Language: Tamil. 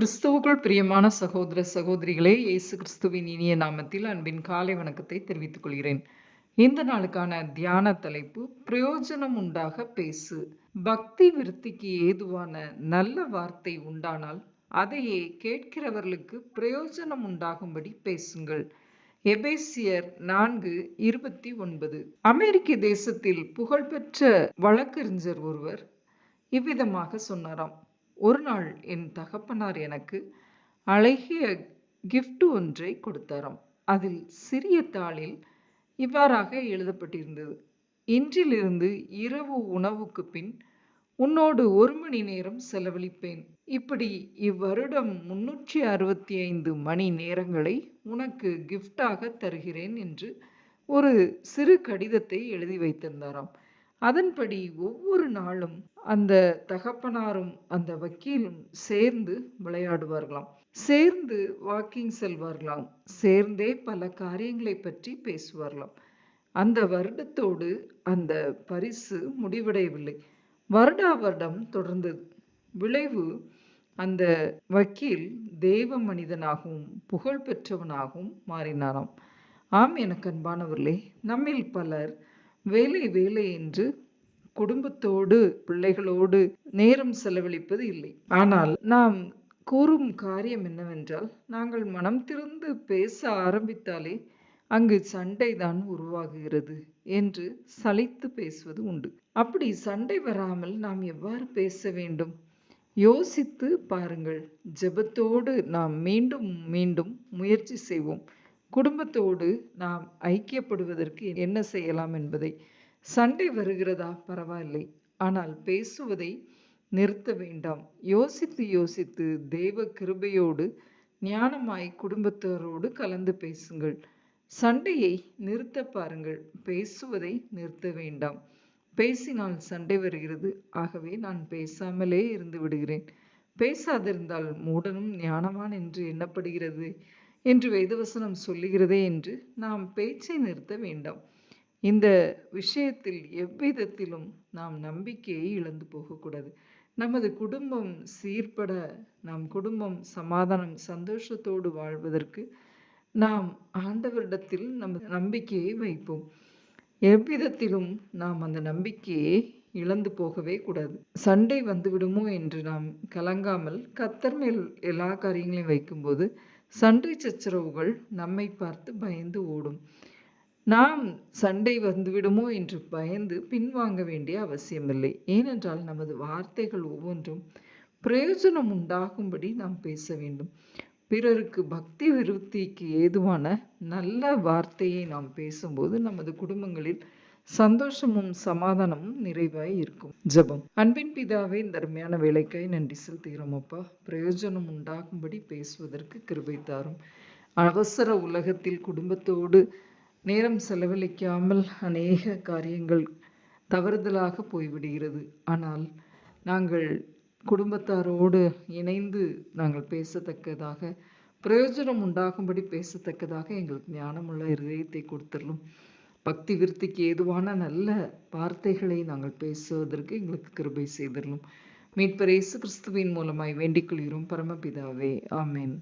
கிறிஸ்துவுக்குள் பிரியமான சகோதர சகோதரிகளே இயேசு கிறிஸ்துவின் இனிய நாமத்தில் அன்பின் காலை வணக்கத்தை தெரிவித்துக் கொள்கிறேன். இந்த நாளுக்கான தியான தலைப்பு பிரயோஜனம் உண்டாக பேசு. பக்தி விருத்திக்கு ஏதுவான நல்ல வார்த்தை உண்டானால் அதையே கேட்கிறவர்களுக்கு பிரயோஜனம் உண்டாகும்படி பேசுங்கள். எபேசியர் நான்கு இருபத்தி ஒன்பது. அமெரிக்க தேசத்தில் புகழ்பெற்ற வழக்கறிஞர் ஒருவர் இவ்விதமாக சொன்னாராம். ஒரு நாள் என் தகப்பனார் எனக்கு அழகிய கிஃப்ட் ஒன்றை கொடுத்தாராம். அதில் சிறிய தாளில் இவ்வாறாக எழுதப்பட்டிருந்தது. இன்றிலிருந்து இரவு உணவுக்கு பின் உன்னோடு ஒரு மணி நேரம் செலவழிப்பேன். இப்படி இவ்வருடம் முன்னூற்றி அறுபத்தி ஐந்து மணி நேரங்களை உனக்கு கிஃப்டாக தருகிறேன் என்று ஒரு சிறு கடிதத்தை எழுதி வைத்திருந்தாராம். அதன்படி ஒவ்வொரு நாளும் அந்த தகப்பனாரும் அந்த வக்கீலும் சேர்ந்து விளையாடுவார்களாம். சேர்ந்து வாக்கிங் செல்வார்களாம். சேர்ந்தே பல காரியங்களை பற்றி பேசுவார்களாம். அந்த வருடத்தோடு அந்த பரிசு முடிவடையவில்லை. வருடா வருடம் தொடர்ந்தது விளைவு அந்த வக்கீல் தெய்வ மனிதனாகவும் புகழ் பெற்றவனாகவும் மாறினாராம். ஆம் எனக்கு அன்பானவர்களே நம்மில் பலர் வேலை வேலை என்று குடும்பத்தோடு பிள்ளைகளோடு நேரம் செலவழிப்பது இல்லை. ஆனால் நாம் கூறும் காரியம் என்னவென்றால் நாங்கள் மனம் திறந்து பேச ஆரம்பித்தாலே அங்கு சண்டைதான் உருவாகுகிறது என்று சலித்து பேசுவது உண்டு. அப்படி சண்டை வராமல் நாம் எவ்வாறு பேச வேண்டும்? யோசித்து பாருங்கள் ஜெபத்தோடு நாம் மீண்டும் மீண்டும் முயற்சி செய்வோம். குடும்பத்தோடு நாம் ஐக்கியப்படுவதற்கு என்ன செய்யலாம் என்பதை. சண்டை வருகிறதா? பரவாயில்லை. ஆனால் பேசுவதை நிறுத்த வேண்டாம். யோசித்து யோசித்து தெய்வ கிருபையோடு ஞானமாய் குடும்பத்தாரோடு கலந்து பேசுங்கள். சண்டையை நிறுத்த பாருங்கள். பேசுவதை நிறுத்த வேண்டாம். பேசினால் சண்டை வருகிறது. ஆகவே நான் பேசாமலே இருந்து விடுகிறேன். பேசாதிருந்தால் மூடனும் ஞானவான் என்று எண்ணப்படுகிறது. என்று வேதவசனம் சொல்லுகிறதே என்று நாம் பேச்சை நிறுத்த வேண்டாம். இந்த விஷயத்தில் எவ்விதத்திலும் நாம் நம்பிக்கையை இழந்து போகக்கூடாது. நமது குடும்பம் சீர்பட நம் குடும்பம் சமாதானம் சந்தோஷத்தோடு வாழ்வதற்கு நாம் ஆண்டவரிடத்தில் நமது நம்பிக்கையை வைப்போம். எவ்விதத்திலும் நாம் அந்த நம்பிக்கையை இழந்து போகவே கூடாது. சண்டை வந்துவிடுமோ என்று நாம் கலங்காமல் கத்தர் மேல் எல்லா காரியங்களையும் வைக்கும்போது சண்டை சச்சரவுகள் நம்மை பார்த்து பயந்து ஓடும். நாம் சண்டை வந்துவிடுமோ என்று பயந்து பின்வாங்க வேண்டிய அவசியமில்லை. ஏனென்றால் நமது வார்த்தைகள் ஒவ்வொன்றும் பிரயோஜனம் உண்டாகும்படி நாம் பேச வேண்டும். பிறருக்கு பக்தி விருத்திக்கு ஏதுவான நல்ல வார்த்தையை நாம் பேசும்போது நமது குடும்பங்களில் சந்தோஷமும் சமாதானமும் நிறைவாய் இருக்கும். ஜெபம். அன்பின் பிதாவே இந்த அருமையான வேலைக்காய் நன்றி செலுத்துகிறோம் அப்பா. பிரயோஜனம் உண்டாகும்படி பேசுவதற்கு கிருபை தாரும். அவசர உலகத்தில் குடும்பத்தோடு நேரம் செலவழிக்காமல் அநேக காரியங்கள் தவறுதலாக போய்விடுகிறது. ஆனால் நாங்கள் குடும்பத்தாரோடு இணைந்து நாங்கள் பேசத்தக்கதாக பிரயோஜனம் உண்டாகும்படி பேசத்தக்கதாக எங்களுக்கு ஞானமுள்ள இருதயத்தை கொடுத்துடலும் பக்தி விருத்திக்கு ஏதுவான நல்ல வார்த்தைகளை நாங்கள் பேசுவதற்கு எங்களுக்கு கிருபை செய்திடலும் மீட்பர் இயேசு கிறிஸ்துவின் மூலமாய் வேண்டிக் கொள்கிறோம். பரமபிதாவே ஆமேன்.